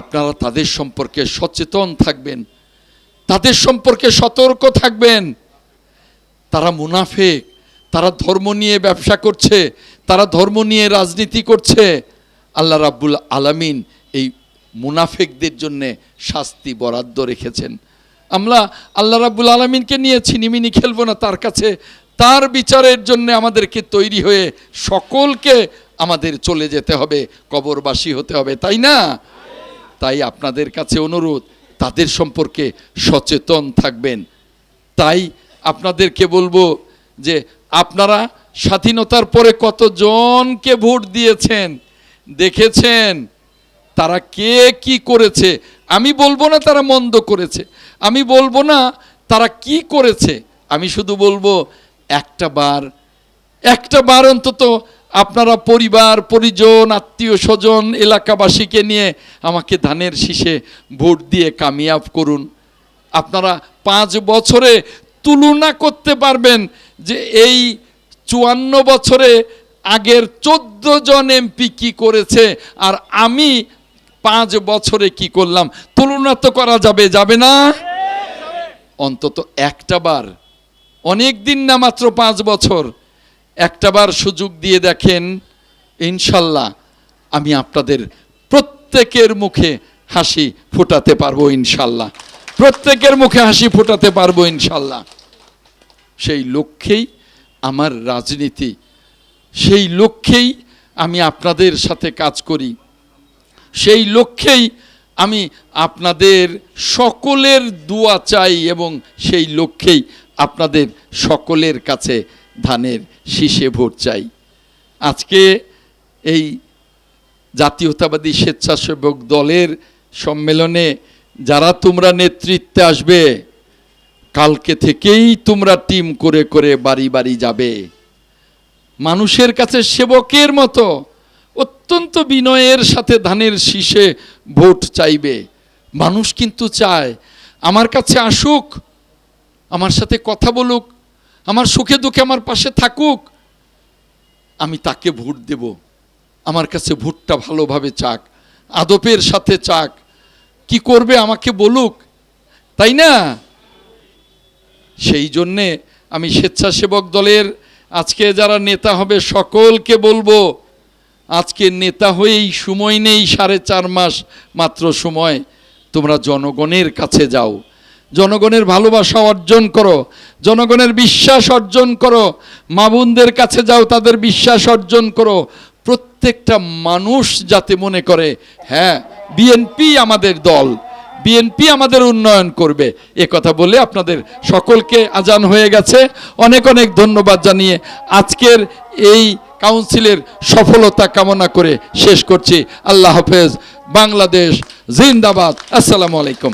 আপনারা তাদের সম্পর্কে সচেতন থাকবেন, তাদের সম্পর্কে সতর্ক থাকবেন। তারা মুনাফেক, তারা ধর্ম নিয়ে ব্যবসা করছে, তারা ধর্ম নিয়ে রাজনীতি করছে। আল্লাহ রাব্বুল আলামিন এই মুনাফেকদের জন্যে শাস্তি বরাদ্দ রেখেছেন। আমরা আল্লাহ রাব্বুল আলমিনকে নিয়ে ছিনিমিনি খেলব না, তার কাছে, তার বিচারের জন্য আমাদেরকে তৈরি হয়ে সকলকে আমাদের চলে যেতে হবে, কবরবাসী হতে হবে, তাই না? তাই আপনাদের কাছে অনুরোধ, তাদের সম্পর্কে সচেতন থাকবেন। তাই আপনাদেরকে বলব যে আপনারা স্বাধীনতার পরে কতজনকে ভোট দিয়েছেন? দেখেছেন? তারা কে কি করেছে? আমি বলব না তারা মন্দ করেছে। আমি বলব না তারা কি করেছে। আমি শুধু বলব একটা বার একটা বার অন্তত আপনারা পরিবার, পরিজন, আত্মীয় স্বজন, এলাকাবাসীকে নিয়ে আমাকে ধানের শীষে ভোট দিয়ে কামিয়াব করুন। আপনারা পাঁচ বছরে তুলনা করতে পারবেন যে এই চুয়ান্ন বছরে আগের চোদ্দ জন এমপি কি করেছে আর আমি পাঁচ বছরে কি করলাম। তুলনা তো করা যাবে যাবে না? অন্তত একটা বার। অনেক দিন না মাত্র পাঁচ বছর। একটাবার সুযোগ দিয়ে দেখেন, ইনশাল্লাহ আমি আপনাদের প্রত্যেকের মুখে হাসি ফোটাতে পারব, ইনশাল্লাহ। প্রত্যেকের মুখে হাসি ফোটাতে পারব, ইনশাল্লাহ। সেই লক্ষ্যেই আমার রাজনীতি, সেই লক্ষ্যেই আমি আপনাদের সাথে কাজ করি। সেই লক্ষ্যেই আমি আপনাদের সকলের দোয়া চাই এবং সেই লক্ষ্যেই আপনাদের সকলের কাছে ধানের শীষে ভোট চাই। আজকে এই জাতীয়তাবাদী স্বেচ্ছাসেবক দলের সম্মেলনে যারা তোমরা নেতৃত্বে আসবে, কালকে থেকেই তোমরা টিম করে করে বাড়ি বাড়ি যাবে। মানুষের কাছে সেবকের মতো অত্যন্ত বিনয়ের সাথে ধানের শীষে ভোট চাইবে। মানুষ কিন্তু চায়, আমার কাছে আসুক, আমার সাথে কথা বলুক আমার সুখে দুঃখে আমার পাশে থাকুক, আমি তাকে ভোট দেব। আমার কাছে ভোটটা ভালোভাবে চাক, আদপের সাথে চাক। কি করবে আমাকে বলুক, তাই না? সেই জন্যে আমি স্বেচ্ছাসেবক দলের আজকে যারা নেতা হবে সকলকে বলব, আজকে নেতা হয়েই সময় নেই সাড়ে চার মাস, মাত্র সময়। তোমরা জনগণের কাছে যাও। জনগণের ভালোবাসা অর্জন করো, জনগণের বিশ্বাস অর্জন করো, মা বোনদের কাছে যাও, তাদের বিশ্বাস অর্জন করো। প্রত্যেকটা মানুষ যাতে মনে করে হ্যাঁ বিএনপি আমাদের দল বিএনপি আমাদের উন্নয়ন করবে। এ কথা বলে আপনাদের সকলকে আজান হয়ে গেছে। অনেক অনেক ধন্যবাদ জানিয়ে আজকের এই কাউন্সিলের সফলতা কামনা করে শেষ করছি। আল্লাহ হাফেজ, বাংলাদেশ জিন্দাবাদ। আসসালামু আলাইকুম।